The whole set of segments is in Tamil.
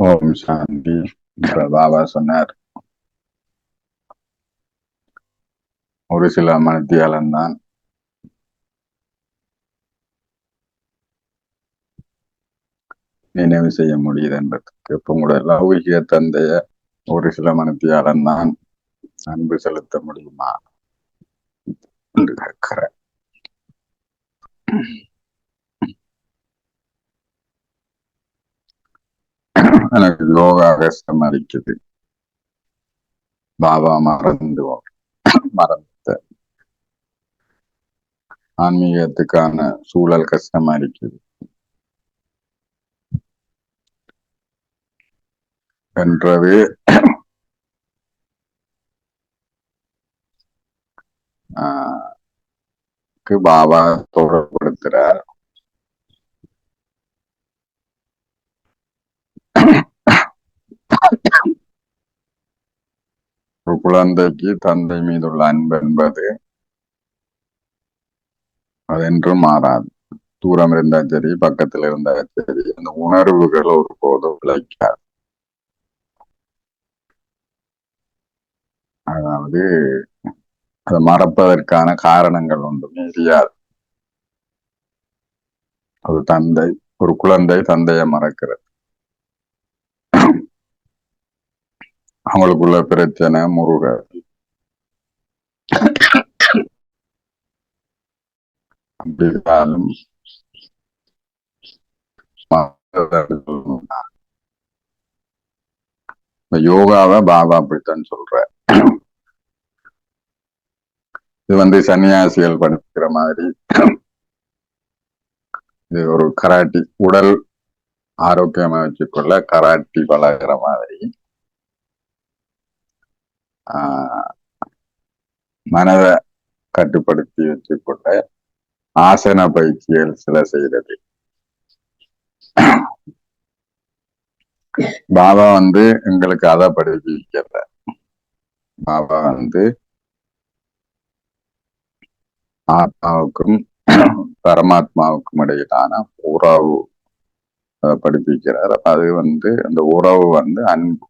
ஓம் சாந்தி இப்ப பாபா சொன்னார் ஒரு சில மனத்தியாலந்தான் நினைவு செய்ய முடியுது என்பதற்கு இப்ப உங்களோட லௌகிக தந்தைய ஒரு சில மனத்தியாலந்தான் அன்பு செலுத்த முடியுமா என்று கேட்கிறேன் எனக்கு யோகா கஷ்டமா இருக்குது பாபா மறந்து மறந்த ஆன்மீகத்துக்கான சூழல் கஷ்டமா இருக்குது என்றது பாபா தொடர்படுத்துறார் ஒரு குழந்தைக்கு தந்தை மீதுள்ள அன்பு என்பது அது என்றும் மாறாது. தூரம் இருந்தா சரி பக்கத்துல இருந்தா சரி அந்த உணர்வுகள் ஒரு போதும் விளைக்காது அதாவது அதை மறப்பதற்கான காரணங்கள் ஒன்றுமே தெரியாது ஒரு தந்தை ஒரு குழந்தை தந்தையை மறக்கிறது. அவங்களுக்குள்ள பிரச்சனை முருக. யோகாவை பாபா அப்படித்தான் சொல்ற இது வந்து சன்னியாசிகள் படிக்கிற மாதிரி. இது ஒரு கராட்டி உடல் ஆரோக்கியமா வச்சுக்கொள்ள கராட்டி பழகிற மாதிரி. மனதை கட்டுப்படுத்தி வச்சுக்கொள்ள ஆசன பயிற்சிகள் சில செய்தது பாபா வந்து எங்களுக்கு அதை படிப்பிக்கல பாபா வந்து ஆத்மாவுக்கும் பரமாத்மாவுக்கும் இடையிலான உறவு படிப்பிக்கிறார் அது வந்து அந்த உறவு வந்து அன்பு.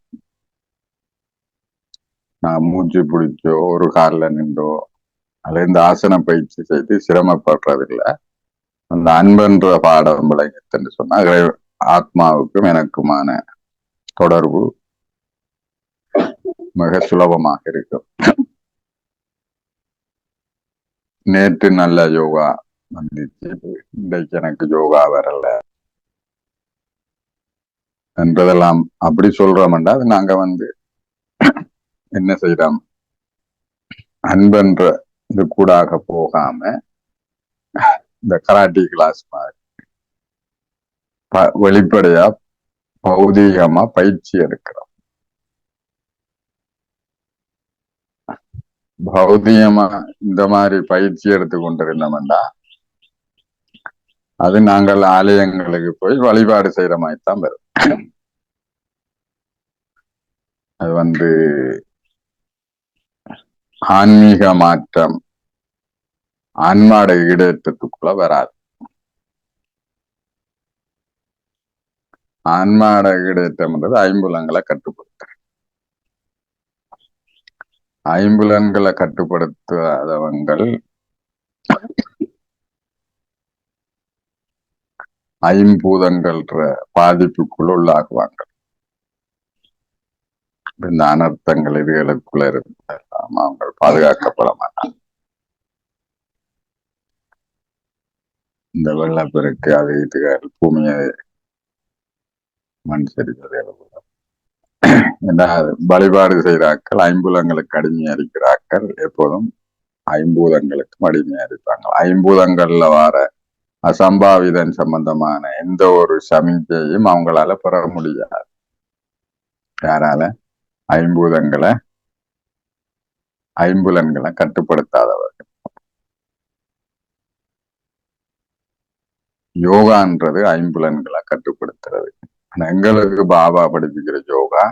நான் மூச்சு பிடிச்சோ ஒரு காலில் நின்றோ அதுல இந்த ஆசன பயிற்சி செய்து சிரமப்படுறதில்லை. அந்த அன்பென்ற பாடம் விளங்கத்துன்னு சொன்னா ஆத்மாவுக்கும் எனக்குமான தொடர்பு மிக சுலபமாக இருக்கும். நேற்று நல்ல யோகா வந்துச்சு. இன்றைக்கு எனக்கு யோகா வரல. என்றதெல்லாம் அப்படி சொல்றோம்டா அது நாங்க வந்து என்ன செய்யறோம் அன்பன்ற இது கூடாக போகாம இந்த கராட்டி கிளாஸ் மாதிரி வெளிப்படையா பௌதீகமா பயிற்சி எடுக்கிறோம். பௌதிகமா இந்த மாதிரி பயிற்சி எடுத்து கொண்டிருந்தோம்டா அது நாங்கள் ஆலயங்களுக்கு போய் வழிபாடு செய்யற மாதிரி தான் வரும். அது வந்து ஆன்மீக மாற்றம் ஆன்மாட ஈடேற்றத்துக்குள்ள வராது. ஆன்மாட ஈடேற்றம்ன்றது ஐம்புலங்களை கட்டுப்படுத்த ஐம்புலன்களை கட்டுப்படுத்தாதவங்கள் ஐம்பூதங்கள்ன்ற பாதிப்புக்குள்ள உள்ளாகுவாங்க. இந்த அனர்த்தங்கள் இதுகளுக்குள்ள இருந்தால் அவங்க பாதுகாக்கப்பட மாட்டாங்க. இந்த வெள்ளப்பெருக்கு அது இதுகள் பூமியை மண் சரிவது வழிபாடு செய்கிறாக்கள் ஐம்பூதங்களுக்கு அடிமையா இருக்கிறாக்கள் எப்போதும் ஐம்பூதங்களுக்கு அடிமையா இருப்பாங்க. ஐம்பூதங்கள்ல வர அசம்பாவிதன் சம்பந்தமான எந்த ஒரு சமிக்கையும் அவங்களால பெற முடியாது. யாரால? ஐம்பூதங்களை ஐம்புலன்களை கட்டுப்படுத்தாதவர்கள். யோகான்றது ஐம்புலன்களை கட்டுப்படுத்துறது. எங்களுக்கு பாபா படிப்பிக்கிற யோகா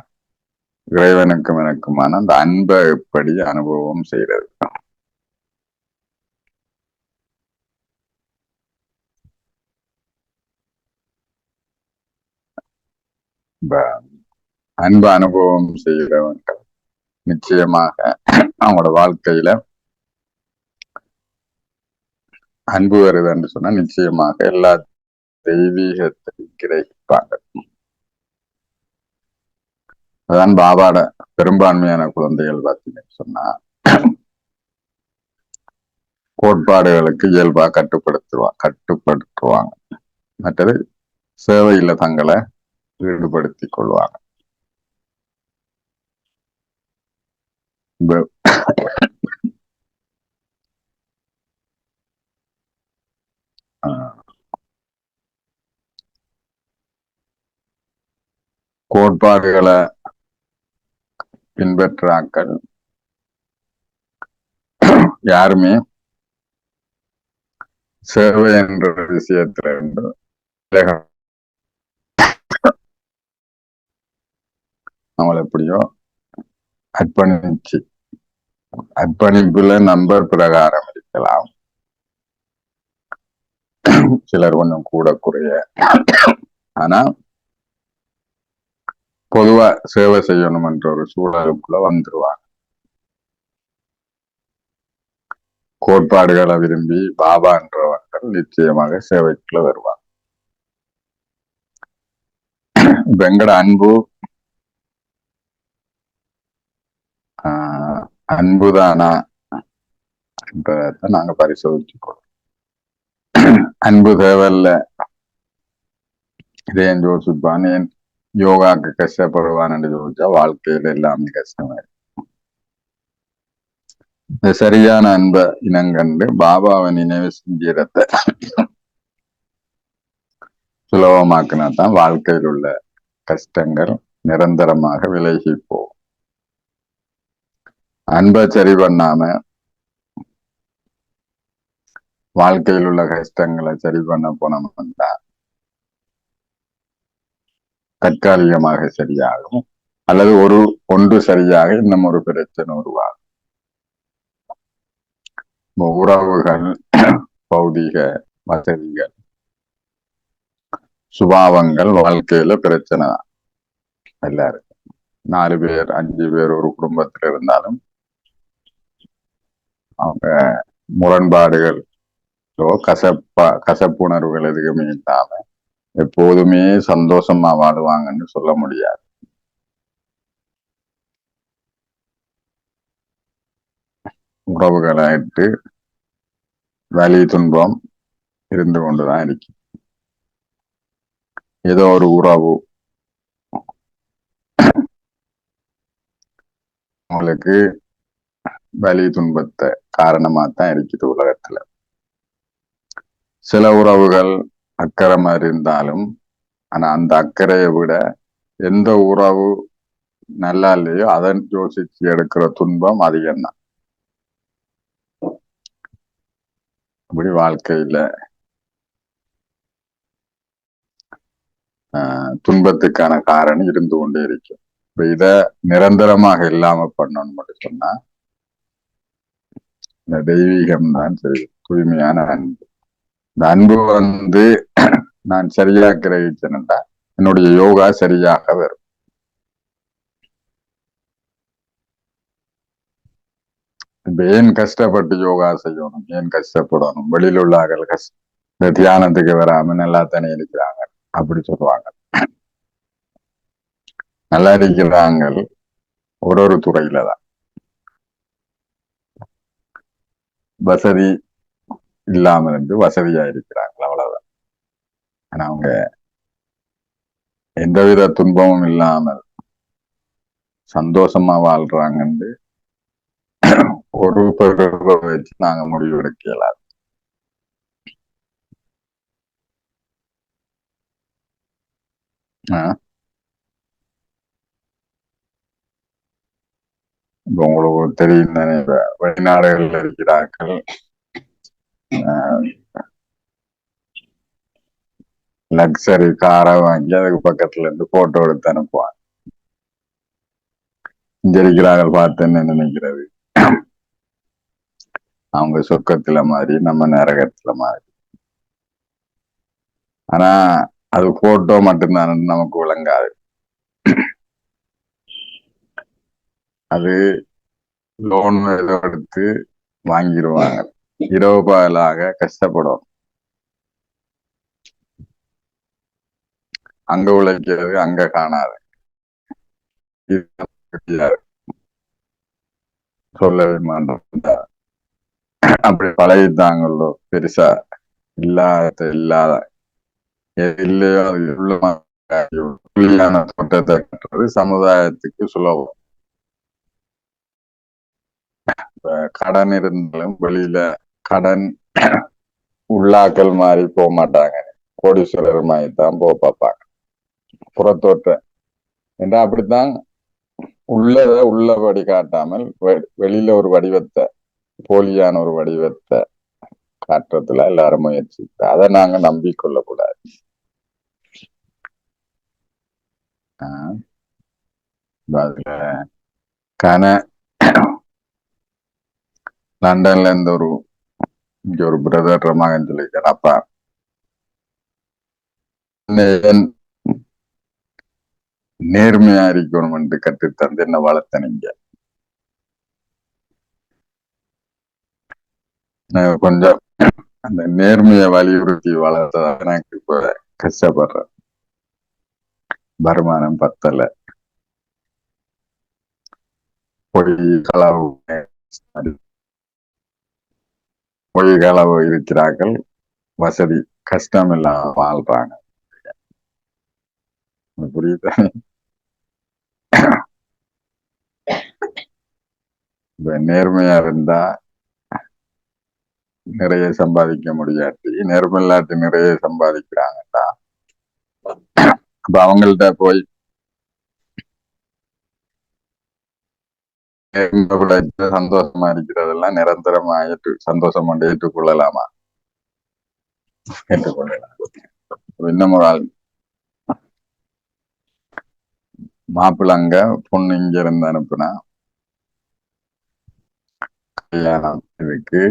இறைவனுக்கும் எனக்குமான அந்த அன்பை எப்படி அனுபவம் செய்யறது அன்பு அனுபவம் செய்கிறவங்க நிச்சயமாக அவங்களோட வாழ்க்கையில அன்பு வருது என்று சொன்னா நிச்சயமாக எல்லா தெய்வீகத்தை கிடைப்பாங்க. அதான் பாபாட பெரும்பான்மையான குழந்தைகள் பார்த்தீங்கன்னு சொன்னா கோட்பாடுகளுக்கு இயல்பா கட்டுப்படுத்துவா கட்டுப்படுத்துவாங்க. மற்றது சேவையில தங்களை ஈடுபடுத்தி கொள்வாங்க. Uh. கோட்பாடுகளை பின்பற்றாக்கள். யாருமே சேவை என்ற விஷயத்துல இருந்து அவள் எப்படியோ அர்ப்பணிச்சு அர்ப்பணிப்புல நம்பர் பிரகாரம் இருக்கலாம். சிலர் கொஞ்சம் கூட குறைய ஆனா பொதுவா சேவை செய்யணும் என்ற ஒரு சூழலுக்குள்ள வந்துருவாங்க. கோட்பாடுகளை விரும்பி பாபா என்றவர்கள் நிச்சயமாக சேவைக்குள்ள வருவாங்க. வெங்கட எங்கட அன்பு ஆஹ் அன்புதானா என்றதை நாங்க பரிசோதிச்சுக்கோம். அன்பு தேவல்ல இதயம் யோசிப்பான் ஏன் யோகாக்கு கஷ்டப்படுவான்னு யோசிச்சா வாழ்க்கையில எல்லாமே கஷ்டமாயிருக்கும் இந்த சரியான அன்ப இனங்கண்டு பாபாவை நினைவு செஞ்சிடத்தை சுலபமாக்குனா தான் வாழ்க்கையில் உள்ள கஷ்டங்கள் நிரந்தரமாக விலகி போகும். அன்பை சரி பண்ணாம வாழ்க்கையில் உள்ள கஷ்டங்களை சரி பண்ண போனோம்னா தற்காலிகமாக சரியாகும். அல்லது ஒரு ஒன்று சரியாக இன்னும் ஒரு பிரச்சனை உருவாகும். உறவுகள் பௌதிக வசதிகள் சுபாவங்கள் வாழ்க்கையில பிரச்சனை தான் எல்லாருக்கும். நாலு பேர் அஞ்சு பேர் ஒரு குடும்பத்துல இருந்தாலும் அவங்க முரண்பாடுகள் கசப்பா கசப்புணர்வுகள் எதுவுமே இல்லாம எப்போதுமே சந்தோஷமா வாழுவாங்கன்னு சொல்ல முடியாது. உறவுகளாயிட்டு வலி துன்பம் இருந்து கொண்டுதான் இருக்கு. ஏதோ ஒரு உறவு உங்களுக்கு வலி துன்பத்தை காரணமா தான் இருக்குது உலகத்துல. சில உறவுகள் அக்கறை இருந்தாலும் ஆனா அந்த அக்கறையை விட எந்த உறவு நல்லா இல்லையோ அதை யோசிச்சு எடுக்கிற துன்பம் அதிகம்தான். அப்படி வாழ்க்கையில துன்பத்துக்கான காரணம் இருந்து கொண்டே இருக்கும். இப்ப இத நிரந்தரமாக இல்லாம பண்ணணும்னு மட்டும் சொன்னா இந்த தெய்வீகம் தான் சரி தூய்மையான அன்பு. இந்த அன்பு வந்து நான் சரியா கிரகிச்சேன்டா என்னுடைய யோகா சரியாக வரும். இப்ப ஏன் கஷ்டப்பட்டு யோகா செய்யணும்? ஏன் கஷ்டப்படணும்? வெளியில உள்ளார்கள் கஷ்ட இந்த தியானத்துக்கு வராம நல்லா தானே இருக்கிறாங்க? அப்படி சொல்லுவாங்க. நல்லா இருக்கிறாங்க. ஒரு ஒரு துறையில தான். வசதி இல்லாம இருந்து வசதியா இருக்கிறாங்க அவ்வளவுதான். ஆனா அவங்க எந்தவித துன்பமும் இல்லாமல் சந்தோஷமா வாழ்றாங்கன்னு ஒரு பிறவை வச்சு நாங்க முடிவெடுக்க இயலாது. ஆஹ் உங்களுக்கு தெரியும் தானே வெளிநாடுகள்ல இருக்கிறார்கள். லக்ஸரி காரை வாங்கி அதுக்கு பக்கத்துல இருந்து போட்டோ எடுத்து அனுப்புவாங்க. இங்க இருக்கிறார்கள் பார்த்து என்ன நினைக்கிறது. அவங்க சொக்கத்துல மாதிரி நம்ம நரகத்துல மாதிரி ஆனா அது போட்டோ மட்டும்தான் நமக்கு விளங்காது. அது லோன் ஏதோ எடுத்து வாங்கிடுவாங்க இரவு பகலாக கஷ்டப்படும். அங்க உழைக்கிறது அங்க காணாது. சொல்லவே மாட்டோம் அப்படி பழகிட்டாங்களோ பெருசா? இல்லாத இல்லாத. இல்லையோ அது உள்ள தோட்டத்தை கட்டுறது சமுதாயத்துக்கு சுலபம். கடன் இருந்தாலும் வெளியில கடன் உள்ளாக்கள் மாதிரி போக மாட்டாங்க. கோடீஸ்வரர் மாதிரி தான் போக பார்ப்பாங்க. புறத்தோட்ட என்றா அப்படித்தான்? உள்ளத உள்ளபடி காட்டாமல் வெளியில ஒரு வடிவத்தை போலியான ஒரு வடிவத்தை காட்டுறதுல எல்லாரும் முயற்சி. அதை நாங்க நம்பிக்கொள்ள கூடாது அதுல கன லண்டன்ல இருந்து ஒரு இங்க ஒரு பிரதர் மகன் சொல்லியிருக்காரு அப்பா. நேர்மையா இருக்கணும் கற்றுத்தந்து என்ன வளர்த்தனீங்க கொஞ்சம் அந்த நேர்மையை வலியுறுத்தி வளர்த்ததா எனக்கு இப்ப கஷ்டப்படுறேன். வருமானம் பத்தல. பொய் களவு பொய் இருக்கிறார்கள். வசதி கஷ்டம் இல்லாம வாழ்றாங்க புரியுது? இப்ப நேர்மையா இருந்தா நிறைய சம்பாதிக்க முடியாட்டி நேர்மையில்லாட்டி நிறைய சம்பாதிக்கிறாங்கடா. அப்ப அவங்கள்ட்ட போய் சந்தோஷமா இருக்கிறதெல்லாம் நிரந்தரமா ஏற்று சந்தோஷம் கொண்டு ஏற்றுக்கொள்ளலாமா? ஏற்றுக்கொள்ளலாம். இன்னும் ஒரு ஆள். மாப்பிள்ள அங்க பொண்ணு இங்க இருந்து அனுப்புனா? கல்யாணம் இருக்கு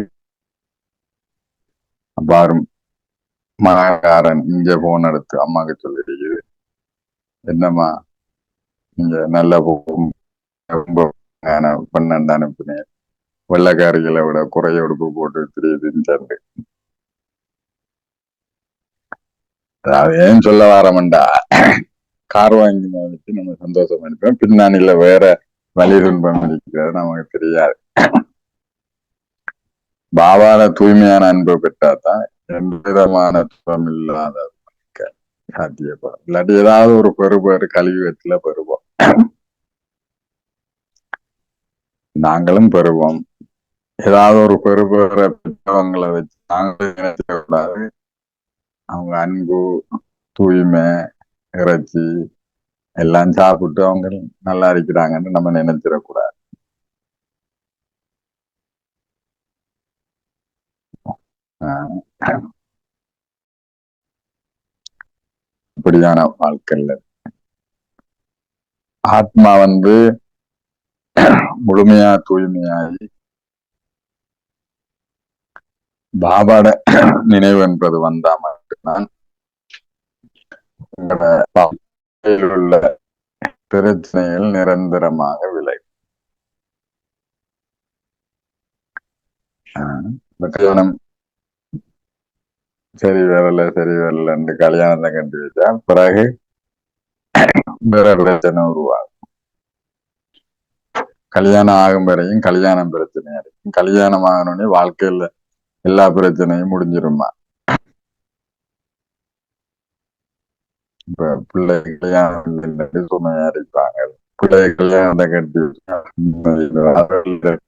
அப்பாரும் மகாரன் இங்க போன் எடுத்து அம்மாக்கு சொல்லிருக்குது. என்னம்மா இங்க நல்ல ரொம்ப ஆனா பண்ண அனுப்புனேன் வெள்ளக்காரிகளை விட குறைய உடுப்பு போட்டு தெரியுதுன்னு சண்டு அதாவது ஏன் சொல்ல வரமண்டா கார் வாங்கி வச்சு நம்ம சந்தோஷம் அனுப்போம் பின்னாணியில வேற வலி துன்பம் இருக்கிறது நமக்கு தெரியாது பாபால தூய்மையான அன்பு பெற்றாதான் எந்த விதமான துன்பம் இல்லாத சாத்தியப்படும் இல்லாட்டி ஏதாவது ஒரு பெறுபாடு கழிவத்துல பெறுவோம் நாங்களும் பெறுவோம். ஏதாவது ஒரு பெறுபேற பெற்றவங்களை வச்சு நாங்களும் நினைச்சிடக்கூடாது அவங்க அன்பு தூய்மை இறைச்சி எல்லாம் சாப்பிட்டு அவங்க நல்லா இருக்கிறாங்கன்னு நம்ம நினைச்சிடக்கூடாது இப்படியான வாழ்க்கையில் ஆத்மா வந்து முழுமையா தூய்மையாகி பாபாட நினைவு என்பது வந்தா மட்டும்தான். உள்ள பிரச்சனைகள் நிரந்தரமாக விலை கல்யாணம் சரி வரல சரி வரலன்னு கல்யாணத்தை கண்டு வச்சா பிறகு வேற பிரச்சனை உருவாகும். கல்யாணம் ஆகும் வரையும் கல்யாணம் பிரச்சனை இருக்கும் கல்யாணம் ஆகணும்னே வாழ்க்கையில எல்லா பிரச்சனையும் முடிஞ்சிருமா? இப்ப பிள்ளை கல்யாணம் சுமையா இருப்பாங்க? பிள்ளை கல்யாணத்தை கட்டி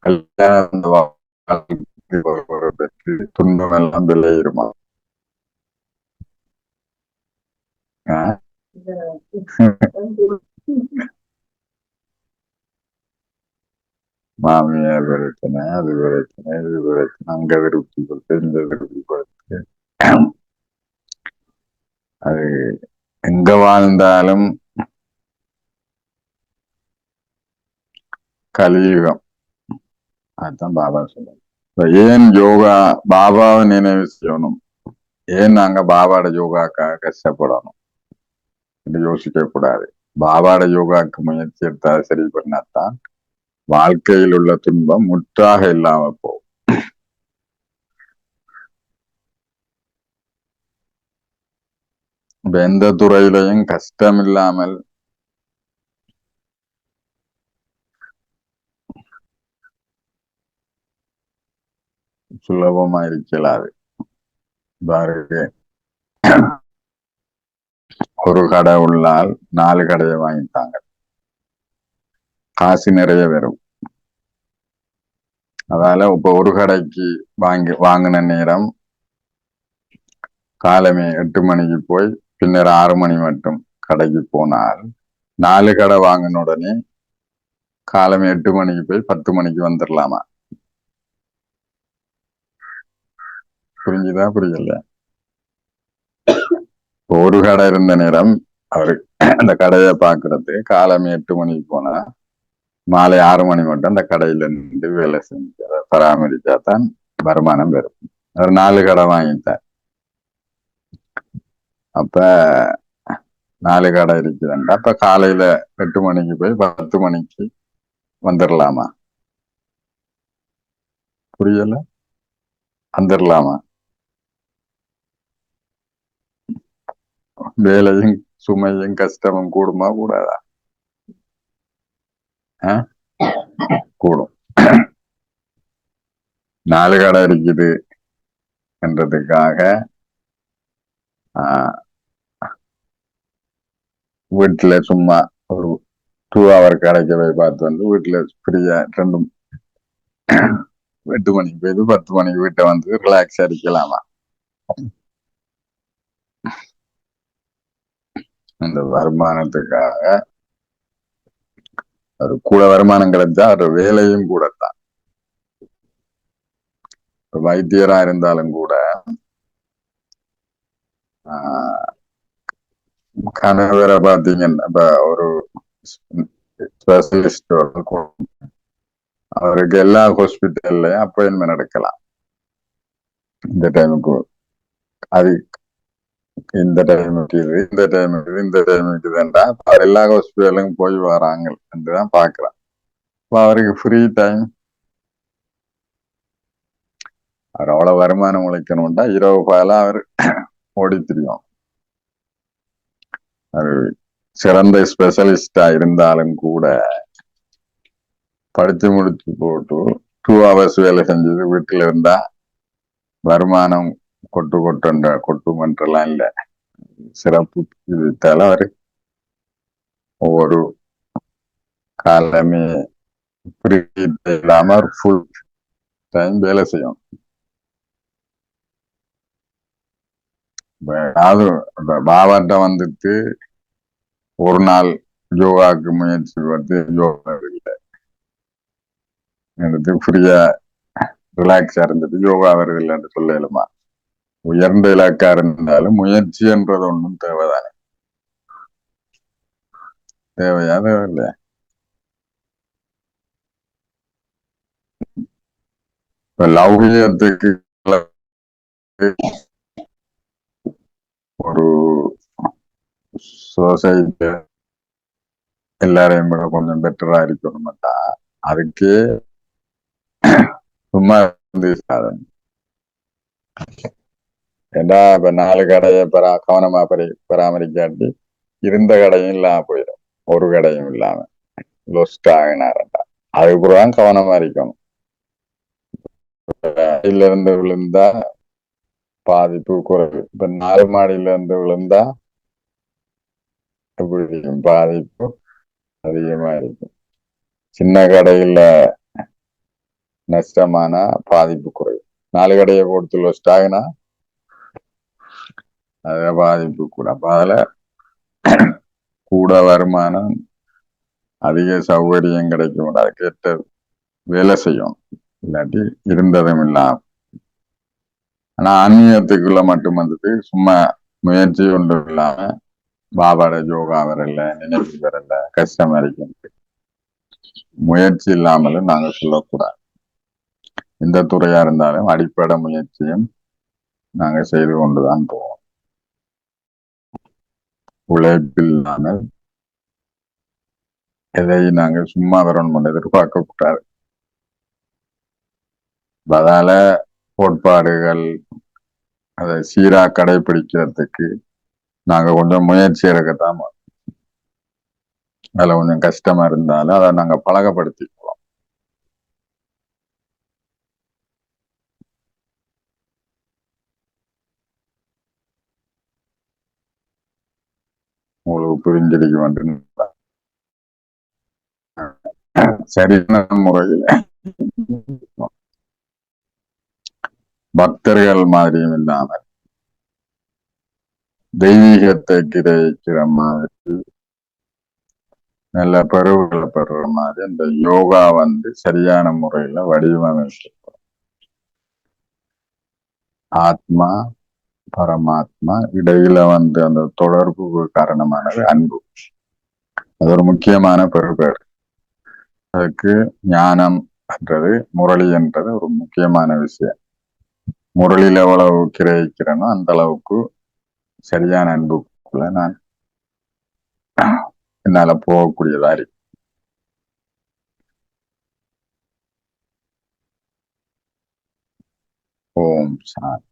கல்யாணம் துன்பம் எல்லாம் விளையிருமா மாமியார் விரட்டின அது விரட்டின இது விரட்டின அங்க விருப்பி கொடுத்து இந்த விருப்பி கொடுத்து அது எங்க வாழ்ந்தாலும் கலியுகம். அதுதான் பாபா சொல்லுங்க ஏன் யோகா பாபாவை நினைவு செய்யணும்? ஏன் நாங்க பாபாட யோகாக்காக கஷ்டப்படணும்? என்று யோசிக்க கூடாது பாபாட யோகாக்கு முயற்சி எடுத்தா சரி பண்ணாதான் வாழ்க்கையில் உள்ள துன்பம் முற்றாக இல்லாம போகும். இப்ப எந்த துறையிலையும் கஷ்டம் இல்லாமல் சுலபமா இருக்கலாது பாருங்க. ஒரு கடை உள்ளால் நாலு கடையை வாங்கிட்டாங்க. காசு நிறைய வரும். அதால இப்ப ஒரு கடைக்கு வாங்கி வாங்கின நேரம் காலமே எட்டு மணிக்கு போய் பின்னர் ஆறு மணி மட்டும் கடைக்கு போனால் நாலு கடை வாங்கின உடனே காலமே எட்டு மணிக்கு போய் பத்து மணிக்கு வந்துடலாமா புரிஞ்சுதா? புரியல. ஒரு கடை இருந்த நேரம் அவரு அந்த கடையை பாக்குறது காலமே எட்டு மணிக்கு போனா மாலை ஆறு மணி மட்டும் அந்த கடையில நின்று வேலை செஞ்சு அதை பராமரிச்சா தான் வருமானம் பெறும் ஒரு நாலு கடை வாங்கிட்டார் அப்ப நாலு கடை இருக்குதுண்டா அப்ப காலையில எட்டு மணிக்கு போய் பத்து மணிக்கு வந்துடலாமா புரியல? வந்துடலாமா வேலையும் சுமையும் கஷ்டமும் கூடுமா கூடாதா? கூடும். நாலு கடை இருக்குது என்றதுக்காக வீட்டுல சும்மா ஒரு டூ ஹவர் கடைக்கு போய் பார்த்து வந்து வீட்டுல ஃப்ரீயா ரெண்டும் எட்டு மணிக்கு போயிட்டு பத்து மணிக்கு வீட்டை வந்து ரிலாக்ஸ் அடிக்கலாமா அந்த வருமானத்துக்காக ஒரு கூட வருமானம் கிடைச்சா ஒரு வேலையும் கூட தான் வைத்தியரா இருந்தாலும் கூட கணவரை பார்த்தீங்கன்னா இப்ப ஒரு ஸ்பெஷலிஸ்ட் அவருக்கு எல்லா ஹாஸ்பிட்டல்லையும் அப்பாயின்மெண்ட் எடுக்கலாம். இந்த டைமுக்கு அது இந்த டைம் இருக்குது இந்த டைம் இருக்குது இந்த டைம் இருக்குதுன்றா எல்லா ஹாஸ்பிட்டலுக்கும் போய் வராங்க என்றுதான் பாக்குறான். அவருக்கு ஃப்ரீ டைம் அவர் அவ்வளவு வருமானம் உழைக்கணும்டா. இரவு பால அவர் ஓடி தெரியும். அது சிறந்த ஸ்பெஷலிஸ்டா இருந்தாலும் கூட படிச்சு முடிச்சு போட்டு டூ ஹவர்ஸ் வேலை செஞ்சது வீட்டுல இருந்தா வருமானம் கொட்டு கொட்டுன்ற மன்றெல்லாம் இல்லை. சிறப்பு தலைவர். ஒவ்வொரு காலமே இல்லாம ஃபுல் டைம் வேலை செய்யும் அது பாபாட்ட வந்துட்டு ஒரு நாள் யோகாக்கு முயற்சி வந்து யோகா இல்லை எனக்கு ஃப்ரீயா ரிலாக்ஸா இருந்துட்டு யோகா வருது இல்லைன்னு சொல்லலுமா? உயர்ந்த இலக்கா இருந்தாலும் முயற்சி என்றது ஒன்றும் தேவைதானே? தேவையா தேவையில்லையா? இப்ப லௌகியத்துக்கு ஒரு சொசைட்டி எல்லாரையும் விட கொஞ்சம் பெட்டரா இருக்கணும்ட்டா அதுக்கே சும்மா இருந்து சாதனை ஏண்டா இப்ப நாலு கடையை பரா கவனமா பரி பராமரிக்காட்டி இருந்த கடையும் இல்லாம போயிடும். ஒரு கடையும் இல்லாம. லொஸ்ட் ஆகினாரண்டா அதுக்குதான் கவனமா இருக்கணும். மாடியில இருந்து விழுந்தா பாதிப்பு குறைவு இப்ப நாலு மாடியில இருந்து விழுந்தா எப்படி இருக்கும் பாதிப்பு அதிகமா இருக்கும். சின்ன கடையில நஷ்டமானா பாதிப்பு குறைவு நாலு கடையை கொடுத்து லொஸ்ட் ஆகினா அது பாதிப்பு கூட அப்போ அதில் கூட வருமானம் அதிக சௌகரியம் கிடைக்கும். அதுக்கேற்ற வேலை செய்யும் இல்லாட்டி இருந்ததும் இல்லாம ஆனா ஆன்மீகத்துக்குள்ள மட்டும் வந்துட்டு சும்மா முயற்சி ஒன்றும் இல்லாம பாபாட யோகா வரல நினைவு வரல கஷ்டம் வரைக்கும். முயற்சி இல்லாமலும் நாங்க சொல்லக்கூடாது. எந்த துறையா இருந்தாலும் அடிப்படை முயற்சியும் நாங்க செய்து கொண்டுதான் போவோம். உழைப்பில்லாமல் எதை நாங்க சும்மா வரணும் எதிர்பார்க்க கூடாது அதால கோட்பாடுகள் அதை சீரா கடைபிடிக்கிறதுக்கு நாங்க கொஞ்சம் முயற்சி எடுக்கத்தான் அதில் கொஞ்சம் கஷ்டமா இருந்தாலும் அதை நாங்க பழகப்படுத்தி உங்களுக்கு புரிஞ்சிருக்க வேண்டும். சரியான முறையில் பக்தர்கள் மாதிரியும் இல்லாமல் தெய்வீகத்தை கிரகிக்கிற மாதிரி நல்ல பருவங்களை பெறுற மாதிரி இந்த யோகா வந்து சரியான முறையில வடிவமைக்கப்படும். ஆத்மா பரமாத்மா இடையில வந்து அந்த தொடர்பு காரணமானது அன்பு. அது ஒரு முக்கியமான பெறுபேர் அதுக்கு ஞானம் என்றது முரளி என்றது ஒரு முக்கியமான விஷயம். முரளியில் எவ்வளவு கிரகிக்கிறேனோ அந்த அளவுக்கு சரியான அன்புக்குள்ள நான் என்னால போகக்கூடியதா இருக்கு. ஓம் சாந்தி.